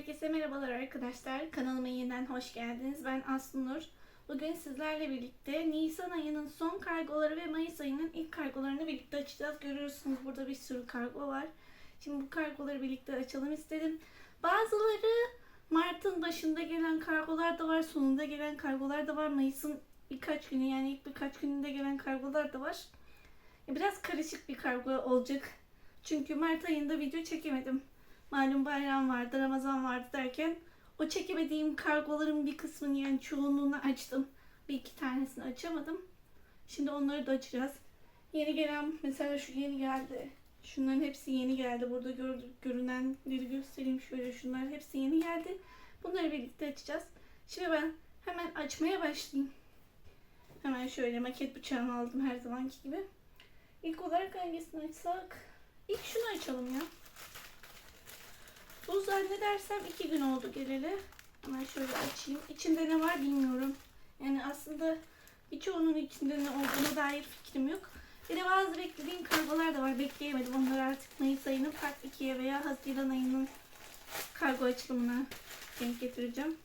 Herkese merhabalar arkadaşlar. Kanalıma yeniden hoş geldiniz. Ben Aslı Nur. Bugün sizlerle birlikte Nisan ayının son kargoları ve Mayıs ayının ilk kargolarını birlikte açacağız. Görüyorsunuz burada bir sürü kargo var. Şimdi bu kargoları birlikte açalım istedim. Bazıları Mart'ın başında gelen kargolar da var, sonunda gelen kargolar da var. Mayıs'ın birkaç günü yani ilk birkaç gününde gelen kargolar da var. Biraz karışık bir kargo olacak. Çünkü Mart ayında video çekemedim. Malum bayram vardı, Ramazan vardı derken o çekemediğim kargoların bir kısmını yani çoğunluğunu açtım. Bir iki tanesini açamadım. Şimdi onları da açacağız. Yeni gelen mesela şu yeni geldi. Şunların hepsi yeni geldi. Burada gör, görünenleri göstereyim şöyle. Şunlar hepsi yeni geldi. Bunları birlikte açacağız. Şimdi ben hemen açmaya başlayayım. Hemen şöyle maket bıçağımı aldım her zamanki gibi. İlk olarak hangisini açsak? İlk şunu açalım ya. Bu zannedersem iki gün oldu geleli. Hemen şöyle açayım. İçinde ne var bilmiyorum. Yani aslında birçoğunun içinde ne olduğuna dair fikrim yok. Bir de bazı beklediğim kargolar da var. Bekleyemedim. Onları artık Mayıs ayının part 2'ye veya Haziran ayının kargo açılımına denk getireceğim.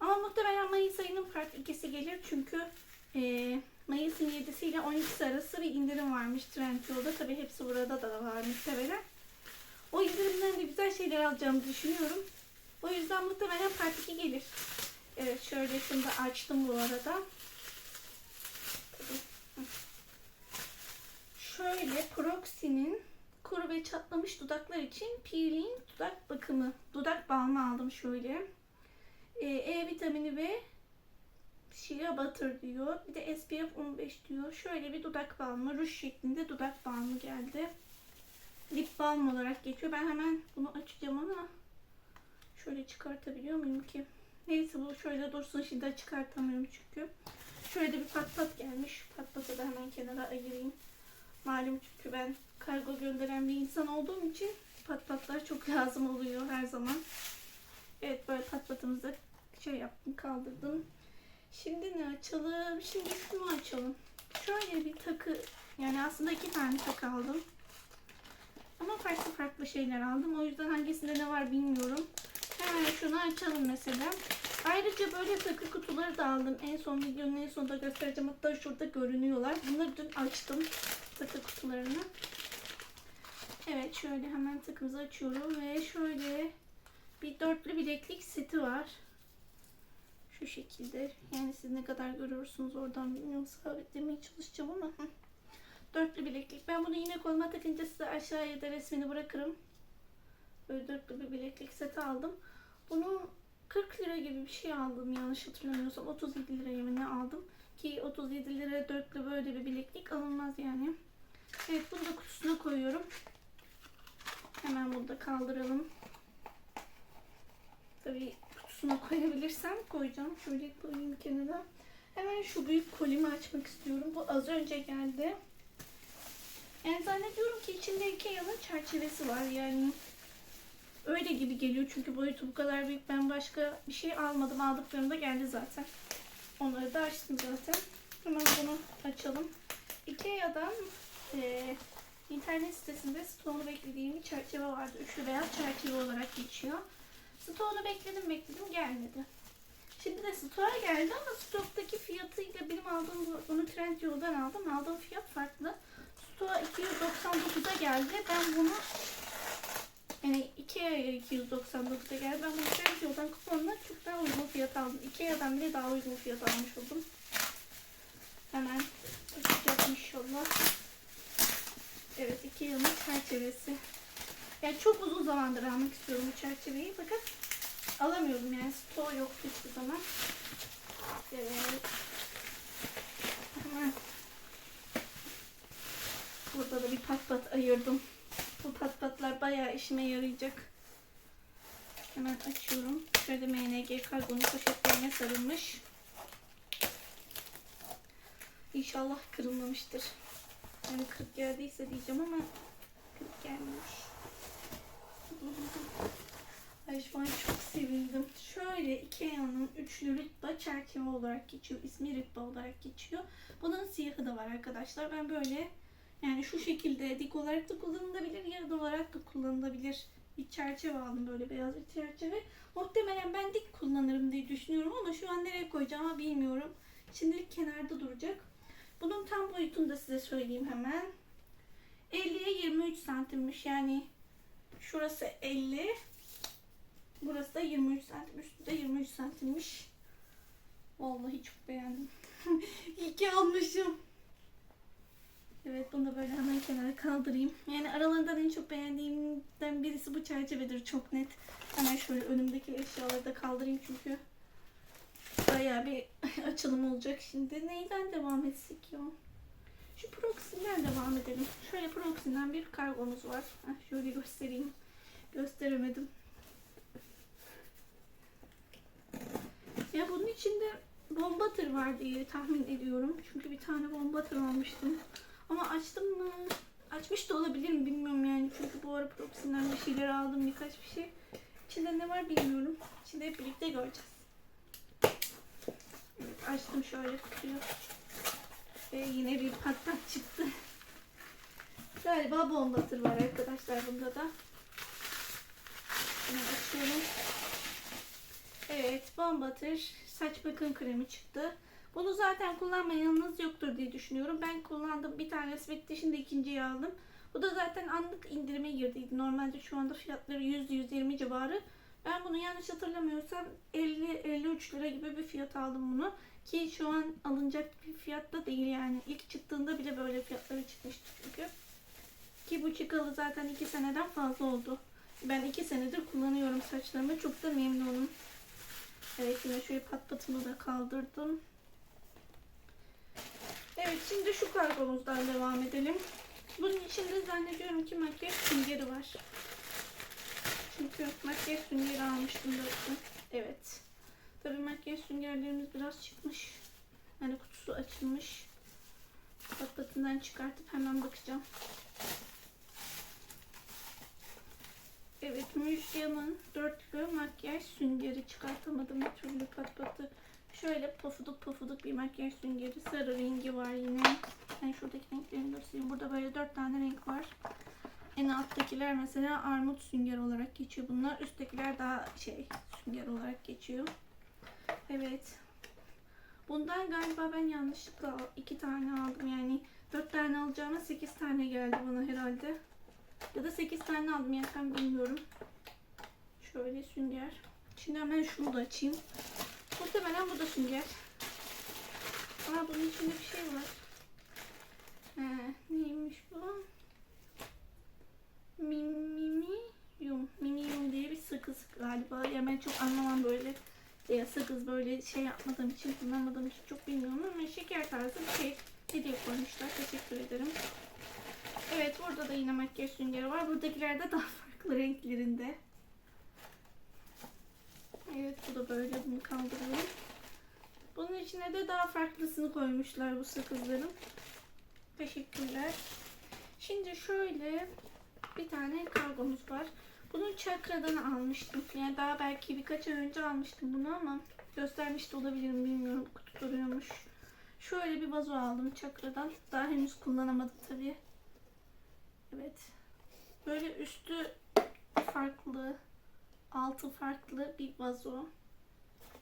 Ama muhtemelen Mayıs ayının part 2'si gelir. Çünkü e, Mayıs'ın 7'si ile 12'si arası bir indirim varmış Trendyol'da. Tabi hepsi burada da var muhtemelen. O indirimden de güzel şeyler alacağımı düşünüyorum. O yüzden muhtemelen part 2 gelir. Evet şöyle şunu da açtım bu arada. Şöyle Proxy'nin kuru ve çatlamış dudaklar için peeling dudak bakımı. Dudak balmı aldım şöyle. Ee, E vitamini ve Shea Butter diyor. Bir de SPF 15 diyor. Şöyle bir dudak balmı. Ruj şeklinde dudak balmı geldi. Lip balm olarak geçiyor. Ben hemen bunu açacağım ama şöyle çıkartabiliyor muyum ki? Neyse bu şöyle dursun. Şimdi çıkartamıyorum çünkü. Şöyle de bir pat pat gelmiş. Pat patı da hemen kenara ayırayım. Malum çünkü ben kargo gönderen bir insan olduğum için pat patlar çok lazım oluyor her zaman. Evet böyle pat patımızı şey yaptım kaldırdım. Şimdi ne açalım? Şimdi şunu açalım. Şöyle bir takı yani aslında iki tane takı aldım. Ama farklı farklı şeyler aldım. O yüzden hangisinde ne var bilmiyorum. Hemen şunu açalım mesela. Ayrıca böyle takı kutuları da aldım. En son videonun en sonunda göstereceğim. Hatta şurada görünüyorlar. Bunları dün açtım. Takı kutularını. Evet şöyle hemen takımızı açıyorum. Ve şöyle bir dörtlü bileklik seti var. Şu şekilde. Yani siz ne kadar görüyorsunuz oradan bilmiyorum. Sabitlemeye çalışacağım ama. Dörtlü bileklik. Ben bunu yine koluma takınca size aşağıya da resmini bırakırım. Böyle dörtlü bir bileklik seti aldım. Bunu 40 lira gibi bir şey aldım yanlış hatırlamıyorsam. 37 liraya mı aldım. Ki 37 lira dörtlü böyle bir bileklik alınmaz yani. Evet bunu da kutusuna koyuyorum. Hemen bunu da kaldıralım. Tabii kutusuna koyabilirsem koyacağım. Şöyle koyayım kenara. Hemen şu büyük kolimi açmak istiyorum. Bu az önce geldi. Yani zannediyorum ki içinde Ikea'nın çerçevesi var yani. Öyle gibi geliyor çünkü boyutu bu kadar büyük. Ben başka bir şey almadım. Aldıklarım da geldi zaten. Onları da açtım zaten. Hemen bunu açalım. Ikea'dan e, internet sitesinde stoğunu beklediğim bir çerçeve vardı. Üçlü beyaz çerçeve olarak geçiyor. Stoğunu bekledim bekledim gelmedi. Şimdi de stoğa geldi ama stoktaki fiyatıyla benim aldığım bunu Trendyol'dan aldım. Aldığım fiyat farklı. Stoğa 299'a geldi. Ben bunu yani Ikea'ya 299'a geldi. Ben bunu Trendyol'dan kuponla çok daha uygun fiyat aldım. Ikea'dan bile daha uygun fiyat almış oldum. Hemen açacağım inşallah. Evet Ikea'nın çerçevesi. Yani çok uzun zamandır almak istiyorum bu çerçeveyi fakat alamıyordum yani stoğu yoktu hiçbir zaman. Evet. Hemen Burada da bir pat pat ayırdım. Bu pat patlar bayağı işime yarayacak. Hemen açıyorum. Şöyle MNG kargonun poşetlerine sarılmış. İnşallah kırılmamıştır. Yani kırık geldiyse diyeceğim ama kırık gelmemiş. Ay şu an çok sevindim. Şöyle Ikea'nın üçlü rütba çerçeve olarak geçiyor. İsmi rütba olarak geçiyor. Bunun siyahı da var arkadaşlar. Ben böyle yani şu şekilde dik olarak da kullanılabilir, yarım olarak da kullanılabilir bir çerçeve aldım böyle beyaz bir çerçeve. Muhtemelen ben dik kullanırım diye düşünüyorum ama şu an nereye koyacağımı bilmiyorum. Şimdilik kenarda duracak. Bunun tam boyutunu da size söyleyeyim hemen. 50'ye 23 santimmiş yani şurası 50 burası da 23 santim üstü de 23 santimmiş. Vallahi çok beğendim. İyi ki almışım. Evet bunu da böyle hemen kenara kaldırayım. Yani aralarından en çok beğendiğimden birisi bu çerçevedir çok net. Hemen şöyle önümdeki eşyaları da kaldırayım çünkü bayağı bir açılım olacak şimdi. Neyden devam etsek ya? Şu Proxy'den devam edelim. Şöyle Proxy'den bir kargomuz var. Heh, şöyle göstereyim. Gösteremedim. Ya bunun içinde bomba tır var diye tahmin ediyorum. Çünkü bir tane bomba tır almıştım. Ama açtım mı? Açmış da olabilirim bilmiyorum yani. Çünkü bu ara Proxy'den bir şeyler aldım birkaç bir şey. İçinde ne var bilmiyorum. Şimdi hep birlikte göreceğiz. Evet, açtım şöyle kutuyu. Ve yine bir patlak çıktı. Galiba bomba tır var arkadaşlar bunda da. Bunu açıyorum. Evet bomba tır saç bakım kremi çıktı. Bunu zaten kullanmayanınız yoktur diye düşünüyorum. Ben kullandım bir tanesi bitti şimdi ikinciyi aldım. Bu da zaten anlık indirime girdiydi. Normalde şu anda fiyatları 100-120 civarı. Ben bunu yanlış hatırlamıyorsam 50-53 lira gibi bir fiyat aldım bunu. Ki şu an alınacak bir fiyat da değil yani. İlk çıktığında bile böyle fiyatları çıkmıştı çünkü. Ki bu çıkalı zaten 2 seneden fazla oldu. Ben 2 senedir kullanıyorum saçlarımı. Çok da memnunum. Evet yine şöyle pat patını da kaldırdım. Evet şimdi şu kargomuzdan devam edelim. Bunun içinde zannediyorum ki makyaj süngeri var. Çünkü makyaj süngeri almıştım dostum. Evet. Tabii makyaj süngerlerimiz biraz çıkmış. Yani kutusu açılmış. Patlatından çıkartıp hemen bakacağım. Evet Müjgan'ın dörtlü makyaj süngeri çıkartamadım bir türlü pat patı. Şöyle pofuduk pofuduk bir makyaj süngeri. Sarı rengi var yine. Ben şuradaki renklerini göstereyim. Burada böyle dört tane renk var. En alttakiler mesela armut sünger olarak geçiyor bunlar. Üsttekiler daha şey sünger olarak geçiyor. Evet. Bundan galiba ben yanlışlıkla iki tane aldım. Yani dört tane alacağıma sekiz tane geldi bana herhalde. Ya da sekiz tane aldım yani ben bilmiyorum. Şöyle sünger. Şimdi hemen şunu da açayım. Muhtemelen bu da sünger. Aa bunun içinde bir şey var. He, neymiş bu? Mimiyum. Mimiyum diye bir sakız galiba. Ya ben çok anlamam böyle ya sakız böyle şey yapmadığım için, kullanmadığım için çok bilmiyorum ama şeker tarzı bir şey hediye koymuşlar. Teşekkür ederim. Evet burada da yine makyaj süngeri var. Buradakiler de daha farklı renklerinde. Evet bu da böyle bunu kaldırıyorum. İçine de daha farklısını koymuşlar bu sakızların. Teşekkürler. Şimdi şöyle bir tane kargomuz var. Bunu çakradan almıştım. Yani daha belki birkaç ay önce almıştım bunu ama göstermiş de olabilirim bilmiyorum. Kutu duruyormuş. Şöyle bir vazo aldım çakradan. Daha henüz kullanamadım tabii. Evet. Böyle üstü farklı, altı farklı bir vazo.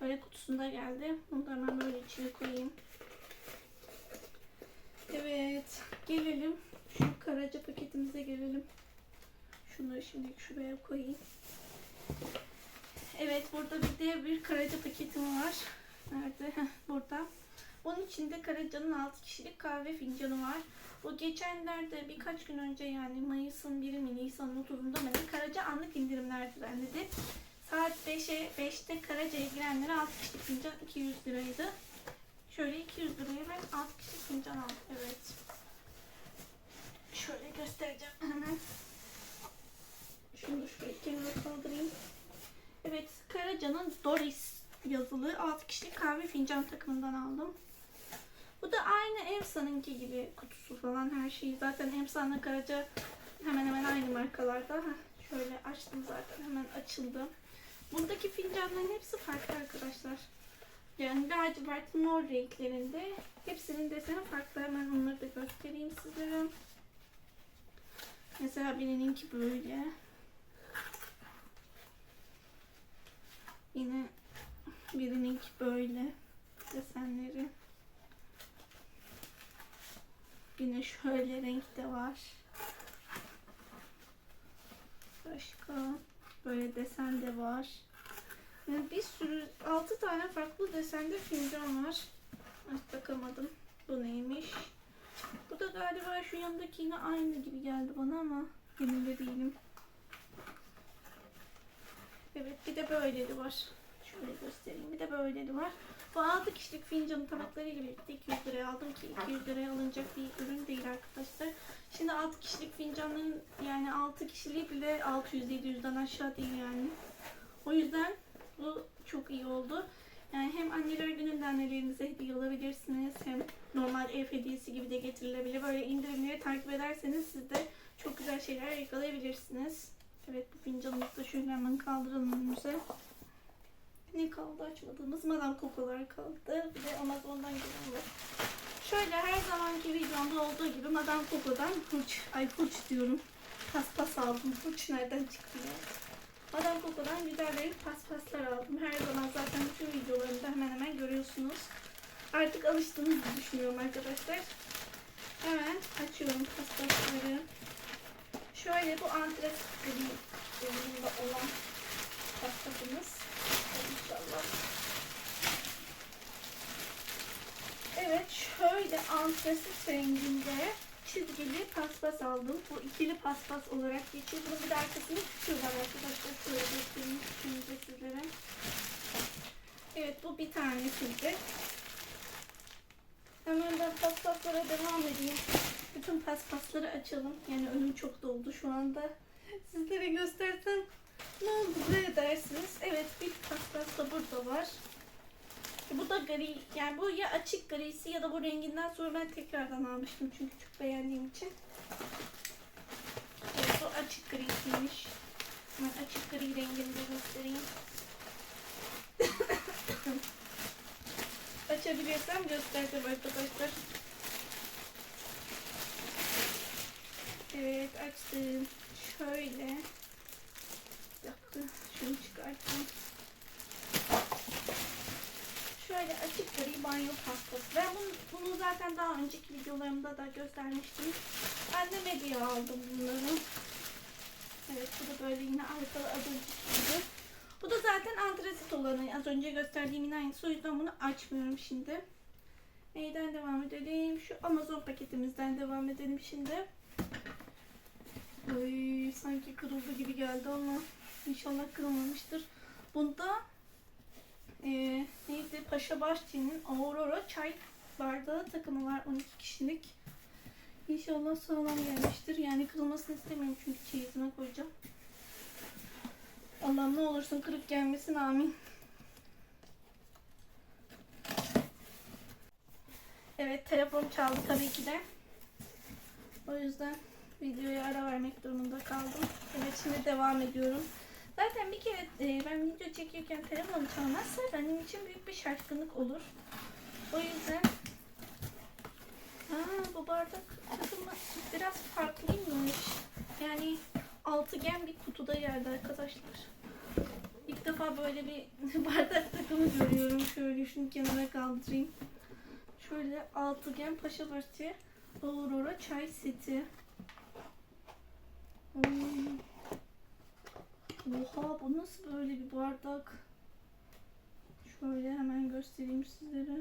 Böyle kutusunda geldi. Bunu da hemen böyle içine koyayım. Evet. Gelelim. Şu karaca paketimize gelelim. Şunları şimdi şuraya koyayım. Evet burada bir de bir karaca paketim var. Nerede? Burada. Onun içinde Karaca'nın 6 kişilik kahve fincanı var. Bu geçenlerde birkaç gün önce yani Mayıs'ın 1'i mi Nisan'ın 30'unda mı Karaca anlık indirimler düzenledi. Saat 5'e 5'te Karaca'ya girenlere 6 kişilik fincan 200 liraydı. Şöyle 200 liraya ben 6 kişilik fincan aldım. Evet. Şöyle göstereceğim hemen. Şunu da şuraya kenara kaldırayım. Evet Karaca'nın Doris yazılı 6 kişilik kahve fincan takımından aldım. Bu da aynı Emsa'nınki gibi kutusu falan her şeyi. Zaten Emsa'nın Karaca hemen hemen aynı markalarda. Heh, şöyle açtım zaten hemen açıldı. Buradaki fincanların hepsi farklı arkadaşlar. Yani lacivertin mor renklerinde. Hepsinin deseni farklı. Hemen onları da göstereyim sizlere. Mesela birininki böyle. Yine birininki böyle desenleri. Yine şöyle renk de var. Başka böyle desen de var. Yani bir sürü 6 tane farklı desende fincan var. Ay, takamadım. Bu neymiş? Bu da galiba şu yanındaki yine aynı gibi geldi bana ama emin de değilim. Evet bir de böyleleri var. Şöyle göstereyim. Bir de böyleleri var. Bu 6 kişilik fincanın tabaklarıyla birlikte 200 liraya aldım ki 200 liraya alınacak bir ürün değil arkadaşlar. Şimdi 6 kişilik fincanların yani 6 kişiliği bile 600-700'den aşağı değil yani. O yüzden bu çok iyi oldu. Yani hem anneler gününde annelerinize hediye alabilirsiniz hem normal ev hediyesi gibi de getirilebilir. Böyle indirimleri takip ederseniz siz de çok güzel şeyler yakalayabilirsiniz. Evet bu fincanımızı da şöyle hemen kaldıralım önümüze. Ne kaldı açmadığımız Madame Coco'lar kaldı. Bir de Amazon'dan gelen var. Şöyle her zamanki videomda olduğu gibi Madame Coco'dan hurç, ay hurç diyorum. Paspas aldım. Hurç nereden çıktı ya? Madame Coco'dan güzel bir paspaslar aldım. Her zaman zaten bütün videolarımda hemen hemen görüyorsunuz. Artık alıştığınızı düşünüyorum arkadaşlar. Hemen açıyorum paspasları. Şöyle bu antresit gri olan paspasımız. İnşallah. Evet şöyle antresit renginde çizgili paspas aldım. Bu ikili paspas olarak geçiyor. Bunun bir de arkasında küçüğü arkadaşlar. Şöyle göstereyim küçüğünü sizlere. Evet bu bir tanesiydi. Hemen ben paspaslara devam edeyim. Bütün paspasları açalım. Yani önüm çok doldu şu anda. Sizlere göstersem ne oldu ne dersiniz? Evet bir paspas da burada var. Bu da gri. Yani bu ya açık grisi ya da bu renginden sonra ben tekrardan almıştım çünkü çok beğendiğim için. Evet bu açık grisiymiş. Ben açık gri rengini de göstereyim. Açabilirsem göstereceğim arkadaşlar. Evet açtım. Şöyle. Dakika şunu çıkartayım. Şöyle açık gri banyo pastası. Ben bunu, bunu zaten daha önceki videolarımda da göstermiştim. Annem hediye aldım bunları. Evet bu da böyle yine arkalı gibi. Bu da zaten antresit olanı. Az önce gösterdiğimin aynısı. O yüzden bunu açmıyorum şimdi. Neyden devam edelim? Şu Amazon paketimizden devam edelim şimdi. Ay, sanki kırıldı gibi geldi ama inşallah kırılmamıştır. Bunda e, neydi? Paşa Bahçe'nin Aurora çay bardağı takımı var 12 kişilik. İnşallah sağlam gelmiştir. Yani kırılmasını istemiyorum çünkü çeyizime koyacağım. Allah'ım ne olursun kırık gelmesin amin. Evet telefon çaldı tabii ki de. O yüzden videoya ara vermek durumunda kaldım. Evet şimdi devam ediyorum. Zaten bir kere e, ben video çekiyorken telefon çalmazsa benim için büyük bir şaşkınlık olur. O yüzden Aa, bu bardak takımı biraz farklıymış. Yani altıgen bir kutuda yerde arkadaşlar. İlk defa böyle bir bardak takımı görüyorum. Şöyle şunu kenara kaldırayım. Şöyle altıgen paşa bahçe Aurora çay seti. Hmm. Oha bu nasıl böyle bir bardak? Şöyle hemen göstereyim sizlere.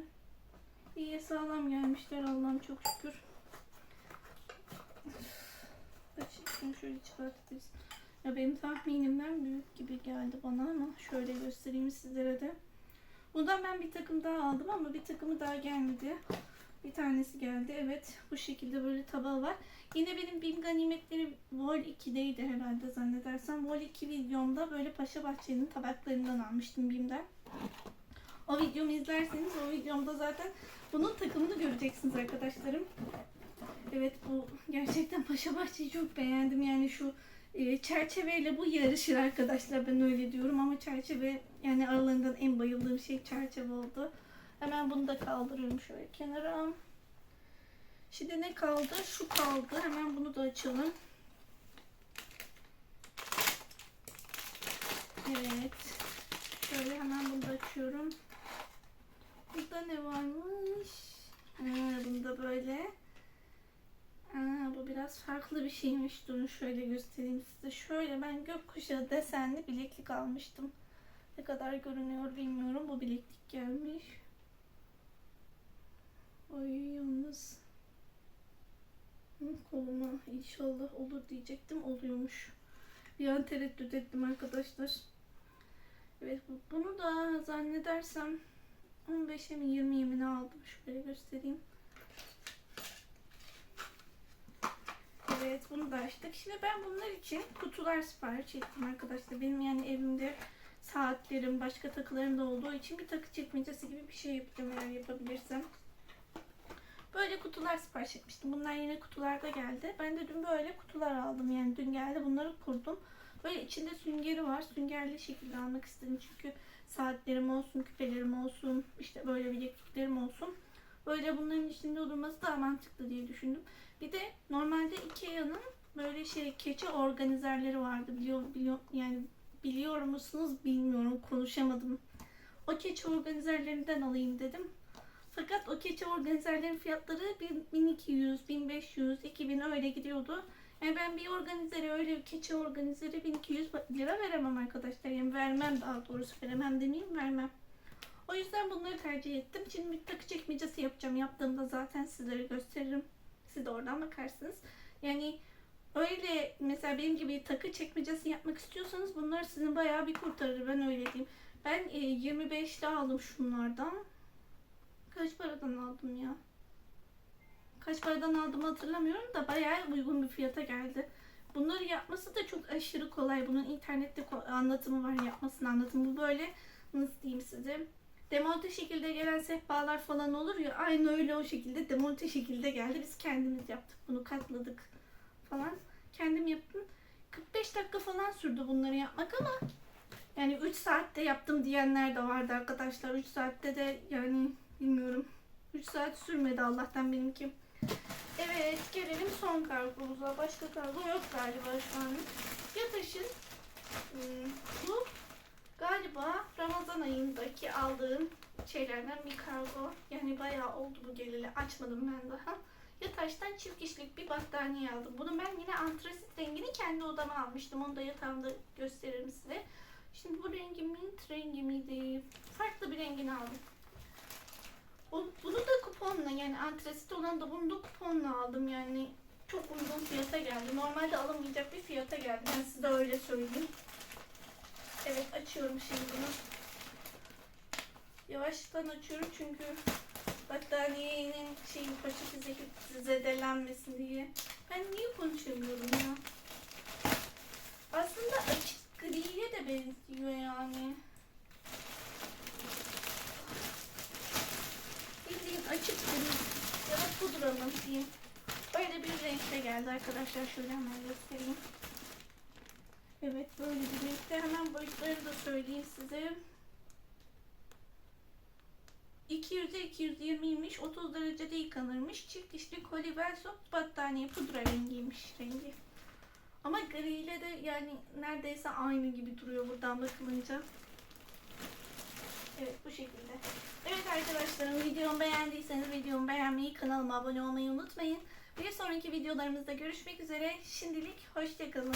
İyi sağlam gelmişler Allah'ım çok şükür. Açayım şöyle çıkartırız. Ya benim tahminimden büyük gibi geldi bana ama şöyle göstereyim sizlere de. Bundan ben bir takım daha aldım ama bir takımı daha gelmedi. Bir tanesi geldi. Evet bu şekilde böyle tabağı var. Yine benim Bim Ganimetleri Vol 2'deydi herhalde zannedersem. Vol 2 videomda böyle Paşa Bahçe'nin tabaklarından almıştım Bim'den. O videomu izlerseniz o videomda zaten bunun takımını göreceksiniz arkadaşlarım. Evet bu gerçekten Paşa Bahçe'yi çok beğendim. Yani şu e, çerçeveyle bu yarışır arkadaşlar ben öyle diyorum ama çerçeve yani aralarından en bayıldığım şey çerçeve oldu. Hemen bunu da kaldırıyorum şöyle kenara. Şimdi ne kaldı? Şu kaldı. Hemen bunu da açalım. Evet. Şöyle hemen bunu da açıyorum. Burada ne varmış? Ee, bunda böyle. Aa, bu biraz farklı bir şeymiş. Durun şöyle göstereyim size. Şöyle ben gökkuşağı desenli bileklik almıştım. Ne kadar görünüyor bilmiyorum. Bu bileklik gelmiş. Ay yalnız. Koluma inşallah olur diyecektim. Oluyormuş. Bir an tereddüt ettim arkadaşlar. Evet bu- bunu da zannedersem 15'e mi 20'ye mi ne aldım. Şöyle göstereyim. Evet bunu da açtık. Şimdi ben bunlar için kutular sipariş ettim arkadaşlar. Benim yani evimde saatlerim, başka takılarım da olduğu için bir takı çekmecesi gibi bir şey yapacağım eğer yapabilirsem. Böyle kutular sipariş etmiştim. Bunlar yine kutularda geldi. Ben de dün böyle kutular aldım. Yani dün geldi bunları kurdum. Böyle içinde süngeri var. Süngerli şekilde almak istedim. Çünkü saatlerim olsun, küpelerim olsun, işte böyle bilekliklerim olsun. Böyle bunların içinde durması daha mantıklı diye düşündüm. Bir de normalde Ikea'nın böyle şey keçe organizerleri vardı. Biliyor, biliyor, yani biliyor musunuz bilmiyorum konuşamadım. O keçe organizerlerinden alayım dedim. Fakat o keçe organizerlerin fiyatları bir 1200, 1500, 2000 öyle gidiyordu. Yani ben bir organizere öyle bir keçe organizeri 1200 lira veremem arkadaşlar. Yani vermem daha doğrusu veremem demeyeyim vermem. O yüzden bunları tercih ettim. Şimdi bir takı çekmecesi yapacağım. Yaptığımda zaten sizlere gösteririm. Siz de oradan bakarsınız. Yani öyle mesela benim gibi takı çekmecesi yapmak istiyorsanız bunlar sizin bayağı bir kurtarır. Ben öyle diyeyim. Ben e, 25'te aldım şunlardan. Kaç paradan aldım ya? Kaç paradan aldım hatırlamıyorum da bayağı uygun bir fiyata geldi. Bunları yapması da çok aşırı kolay. Bunun internette anlatımı var yapmasının anlatımı. Bu böyle nasıl diyeyim size? Demonte şekilde gelen sehpalar falan olur ya aynı öyle o şekilde demonte şekilde geldi. Biz kendimiz yaptık bunu katladık falan. Kendim yaptım. 45 dakika falan sürdü bunları yapmak ama yani 3 saatte yaptım diyenler de vardı arkadaşlar. 3 saatte de yani bilmiyorum. 3 saat sürmedi Allah'tan benimki. Evet gelelim son kargomuza. Başka kargo yok galiba şu an. Yataş'ın hmm, bu galiba Ramazan ayındaki aldığım şeylerden bir kargo. Yani bayağı oldu bu geleli. Açmadım ben daha. Yataş'tan çift kişilik bir battaniye aldım. Bunu ben yine antrasit rengini kendi odama almıştım. Onu da yatağımda gösteririm size. Şimdi bu rengi mint rengi miydi? Farklı bir rengini aldım. Bunu kuponla yani antrasit olan da bunu da kuponla aldım yani çok uygun fiyata geldi. Normalde alınmayacak bir fiyata geldi. Ben size öyle söyleyeyim. Evet açıyorum şimdi bunu. Yavaştan açıyorum çünkü battaniyenin şeyin poşeti zedelenmesin diye. Ben niye konuşamıyorum ya? Aslında açık griye de benziyor yani. Gri ya da pudra mı diyeyim. Böyle bir renkte geldi arkadaşlar. Şöyle hemen göstereyim. Evet böyle bir renkte. Hemen boyutlarını da söyleyeyim size. 200'e 220'ymiş. 30 derecede yıkanırmış. Çift dişli koli verso battaniye pudra rengiymiş rengi. Ama gri ile de yani neredeyse aynı gibi duruyor buradan bakılınca. Evet bu şekilde. Evet arkadaşlarım videomu beğendiyseniz videomu beğenmeyi, kanalıma abone olmayı unutmayın. Bir sonraki videolarımızda görüşmek üzere. Şimdilik hoşçakalın.